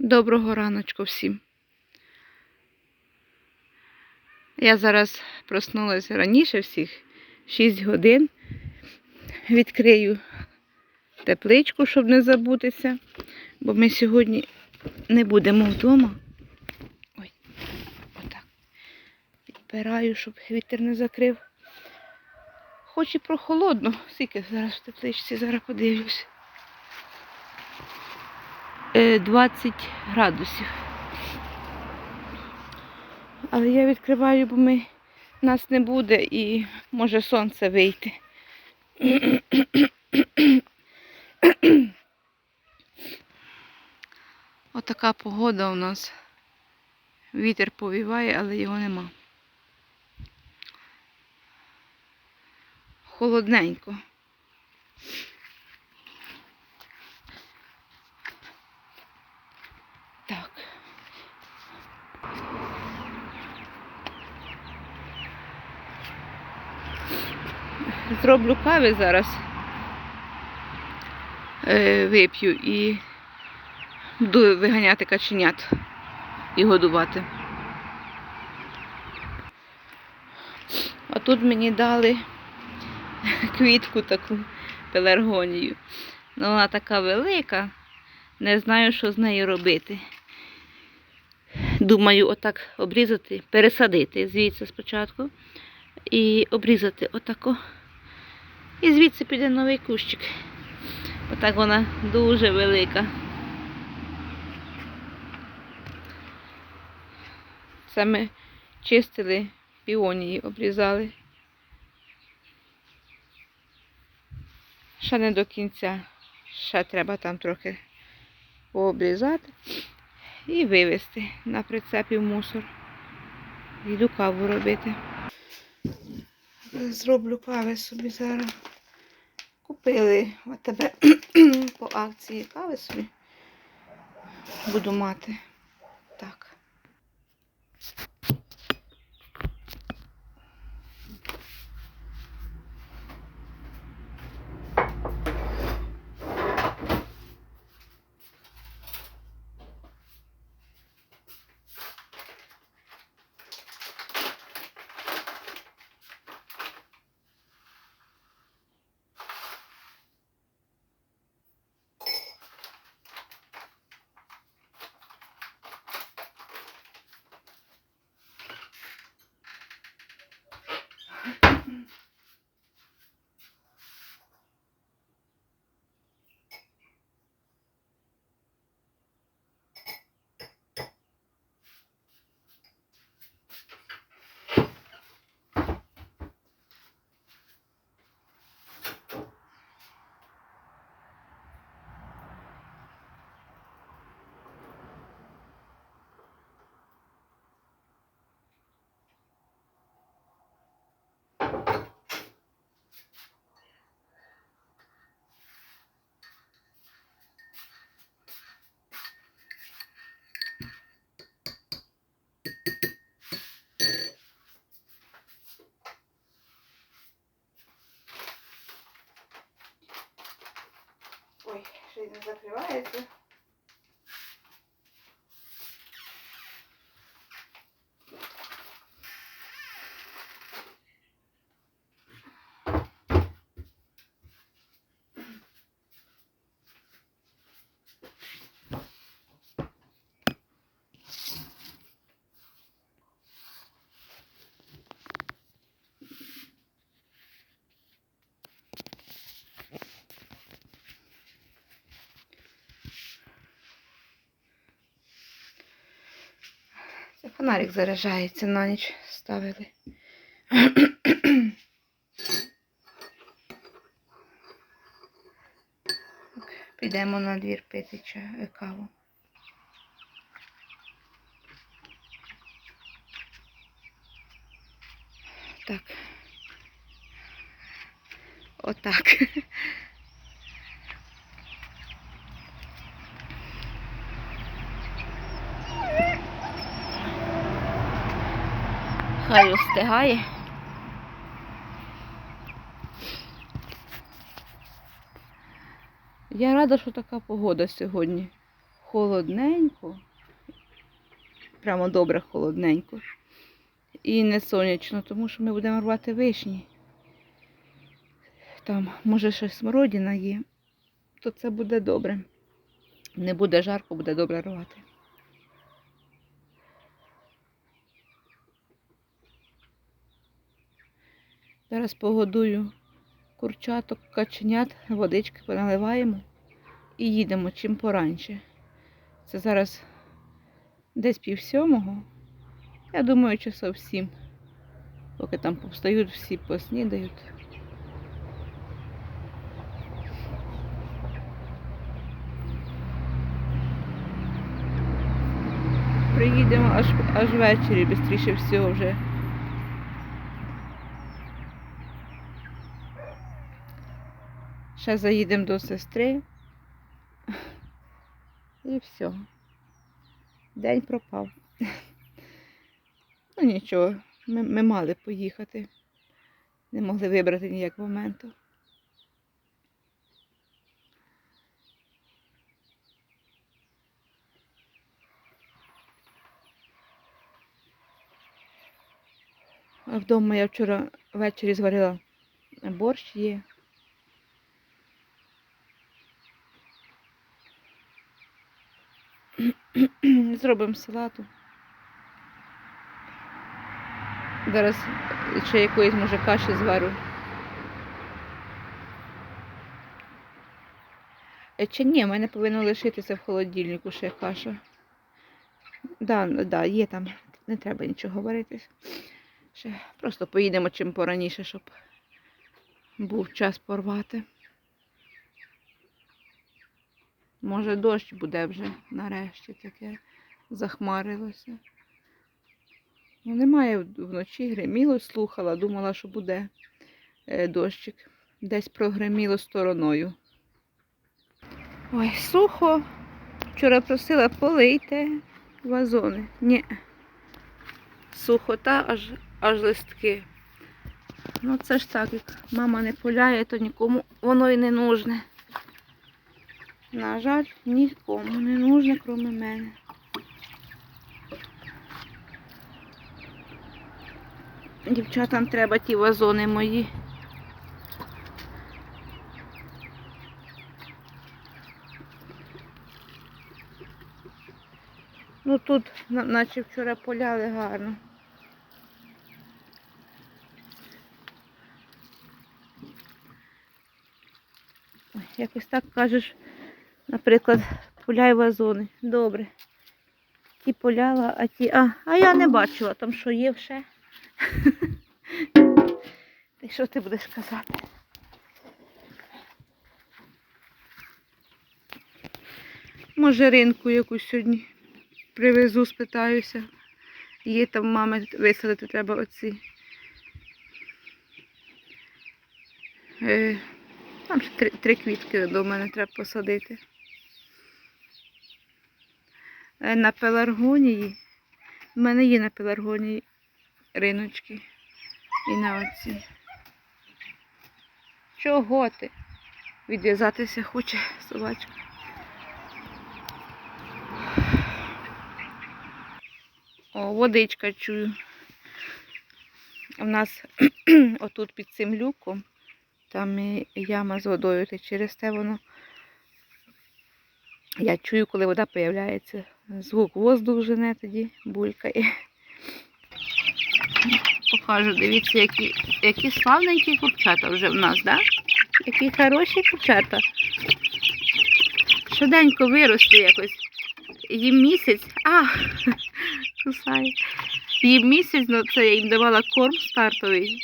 Доброго раночку всім. Я зараз проснулася раніше всіх, 6 годин. Відкрию тепличку, щоб не забутися, бо ми сьогодні не будемо вдома. Ой, отак. Підпираю, щоб вітер не закрив. Хоч і прохолодно, скільки зараз в тепличці, зараз подивлюсь. Е, 20 градусів. Але я відкриваю, бо ми, нас не буде і може сонце вийти. Отака погода у нас. Вітер повіває, але його нема. Холодненько. Так. Зроблю кави зараз. Е, вип'ю і буду виганяти каченят і годувати. А тут мені дали квітку таку пеларгонію. Ну, вона така велика, не знаю, що з нею робити. Думаю, отак обрізати, пересадити звідси спочатку. І обрізати отако. І звідси піде новий кущик. Отак вона дуже велика. Це ми чистили піонії, обрізали. Ще не до кінця. Ще треба там трохи пообрізати і вивезти на прицепі в мусор. Йду каву робити. Зроблю кави собі зараз. Купили тебе по акції кави собі. Буду мати. Так. Ой, ще й не закривається. Фонарик заряджається на ніч ставили. Підемо на двір пити ча- каву. Так. Отак. Хай остигає. Я рада, що така погода сьогодні. холодненько. Прямо добре холодненько. І не сонячно, тому що ми будемо рвати вишні. Там, може, ще смородина є, то це буде добре. Не буде жарко, буде добре рвати. Зараз погодую курчаток, каченят, водички поналиваємо і їдемо чим пораньше. Це зараз десь пів сьомого. Я думаю, часов сім. Поки там повстають, всі поснідають. Приїдемо аж, аж ввечері, швидше всього вже. Ще заїдемо до сестри. І все. День пропав. Ну нічого, ми, ми мали поїхати. Не могли вибрати ніяк моменту. Вдома я вчора ввечері зварила борщ є. Зробимо салату. Зараз ще якоїсь, може, каші зварю. Е, Чи ні, в мене повинно лишитися в холодильнику ще каша. Да, да, є там, не треба нічого говорити. Ще просто поїдемо чим пораніше, щоб був час порвати. Може, дощ буде вже нарешті таке захмарилося. Ну, немає вночі, гриміло, слухала, думала, що буде е, дощик. Десь прогреміло стороною. Ой, сухо. Вчора просила полийте вазони. Ні. Сухота аж, аж листки. Ну це ж так, як мама не поляє, то нікому воно і не нужне. На жаль, нікому не нужне, крім мене. Дівчатам треба ті вазони мої. Ну тут, наче вчора поляли гарно. Якось так кажеш, наприклад, поляй вазони. Добре. Ті поляла, а ті. А, а я не бачила там, що є ще. Ти що ти будеш казати? Може ринку якусь сьогодні привезу, спитаюся. Є там мами висадити треба оці. Е, там ще три, три квітки до мене треба посадити. Е, на пеларгонії. У мене є на пеларгонії риночки. І на оці. Чого ти? Відв'язатися хоче собачка. О, водичка чую. У нас отут під цим люком, там і яма з водою, і через те воно. Я чую, коли вода появляється. Звук воздух жене тоді булькає. Покажу, дивіться, які, які славненькі курчата вже в нас, да? Які хороші курчата. Швиденько виросли якось. Їм місяць. А, кусає. Їм місяць, ну це я їм давала корм стартовий.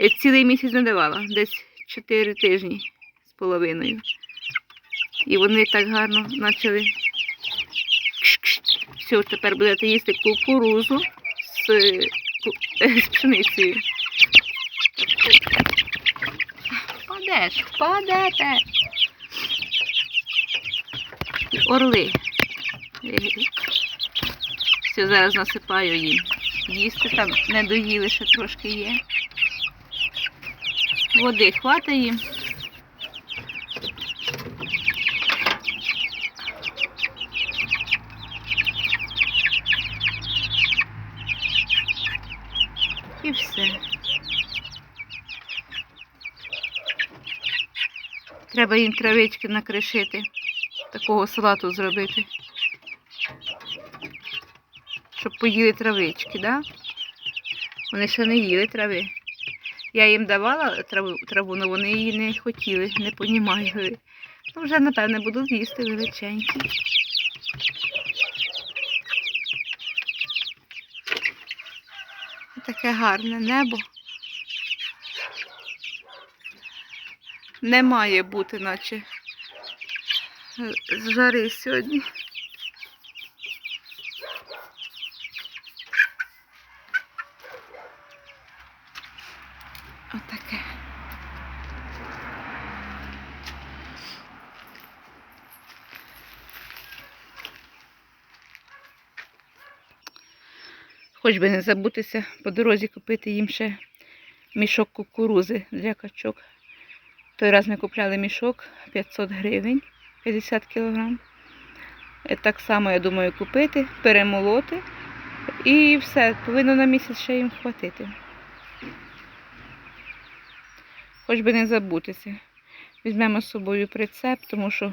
Е, Цілий місяць не давала, десь 4 тижні з половиною. І вони так гарно почали. Все, тепер будете їсти кукурузу з, з пшеницею. Впадеш, впадете. Орли. Е, Все, зараз насипаю їм. Їсти там не доїли, ще трошки є. Води хватає їм. Треба їм травички накришити. Такого салату зробити. Щоб поїли травички, да? Вони ще не їли трави. Я їм давала траву, траву, але вони її не хотіли, не понімали. Ну, вже, напевне, будуть їсти величенькі. Таке гарне небо. Не має бути, наче з жари сьогодні. Отаке. Хоч би не забутися по дорозі купити їм ще мішок кукурузи для качок. Той раз ми купляли мішок 500 гривень, 50 кг. Так само, я думаю, купити, перемолоти. І все, повинно на місяць ще їм хватити. Хоч би не забутися. Візьмемо з собою прицеп, тому що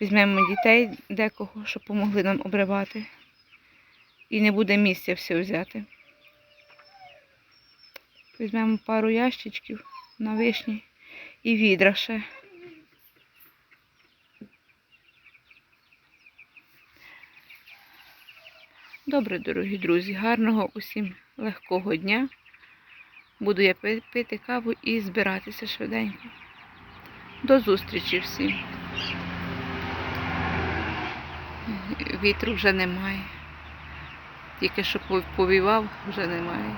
візьмемо дітей декого, щоб помогли нам обривати. І не буде місця все взяти. Візьмемо пару ящичків на вишні і відра ще. Добре, дорогі друзі, гарного усім легкого дня. Буду я пити каву і збиратися швиденько. До зустрічі всім. Вітру вже немає. Тільки що повівав, вже немає.